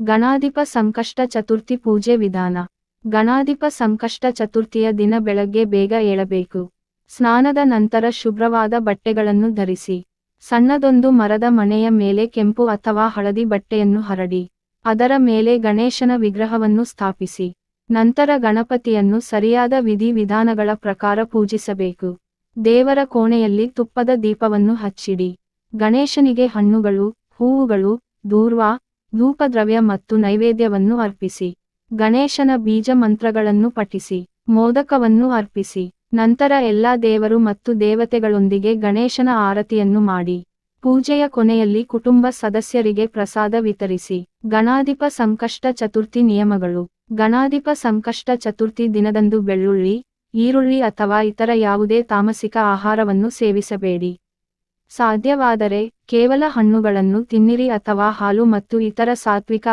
ಗಣಾಧಿಪ ಸಂಕಷ್ಟ ಚತುರ್ಥಿ ಪೂಜೆ ವಿಧಾನ. ಗಣಾಧಿಪ ಸಂಕಷ್ಟ ಚತುರ್ಥಿಯ ದಿನ ಬೆಳಗ್ಗೆ ಬೇಗ ಏಳಬೇಕು. ಸ್ನಾನದ ನಂತರ ಶುಭ್ರವಾದ ಬಟ್ಟೆಗಳನ್ನು ಧರಿಸಿ. ಸಣ್ಣದೊಂದು ಮರದ ಮನೆಯ ಮೇಲೆ ಕೆಂಪು ಅಥವಾ ಹಳದಿ ಬಟ್ಟೆಯನ್ನು ಹರಡಿ. ಅದರ ಮೇಲೆ ಗಣೇಶನ ವಿಗ್ರಹವನ್ನು ಸ್ಥಾಪಿಸಿ. ನಂತರ ಗಣಪತಿಯನ್ನು ಸರಿಯಾದ ವಿಧಿ ವಿಧಾನಗಳ ಪ್ರಕಾರ ಪೂಜಿಸಬೇಕು. ದೇವರ ಕೋಣೆಯಲ್ಲಿ ತುಪ್ಪದ ದೀಪವನ್ನು ಹಚ್ಚಿಡಿ. ಗಣೇಶನಿಗೆ ಹಣ್ಣುಗಳು, ಹೂವುಗಳು, ದೂರ್ವ ಧೂಪದ್ರವ್ಯ ಮತ್ತು ನೈವೇದ್ಯವನ್ನು ಅರ್ಪಿಸಿ. ಗಣೇಶನ ಬೀಜ ಮಂತ್ರಗಳನ್ನು ಪಠಿಸಿ. ಮೋದಕವನ್ನು ಅರ್ಪಿಸಿ. ನಂತರ ಎಲ್ಲಾ ದೇವರು ಮತ್ತು ದೇವತೆಗಳೊಂದಿಗೆ ಗಣೇಶನ ಆರತಿಯನ್ನು ಮಾಡಿ. ಪೂಜೆಯ ಕೊನೆಯಲ್ಲಿ ಕುಟುಂಬ ಸದಸ್ಯರಿಗೆ ಪ್ರಸಾದ ವಿತರಿಸಿ. ಗಣಾಧಿಪ ಸಂಕಷ್ಟ ಚತುರ್ಥಿ ನಿಯಮಗಳು. ಗಣಾಧಿಪ ಸಂಕಷ್ಟ ಚತುರ್ಥಿ ದಿನದಂದು ಬೆಳ್ಳುಳ್ಳಿ, ಈರುಳ್ಳಿ ಅಥವಾ ಇತರ ಯಾವುದೇ ತಾಮಸಿಕ ಆಹಾರವನ್ನು ಸೇವಿಸಬೇಡಿ. ಸಾಧ್ಯವಾದರೆ ಕೇವಲ ಹಣ್ಣುಗಳನ್ನು ತಿನ್ನಿರಿ ಅಥವಾ ಹಾಲು ಮತ್ತು ಇತರ ಸಾತ್ವಿಕ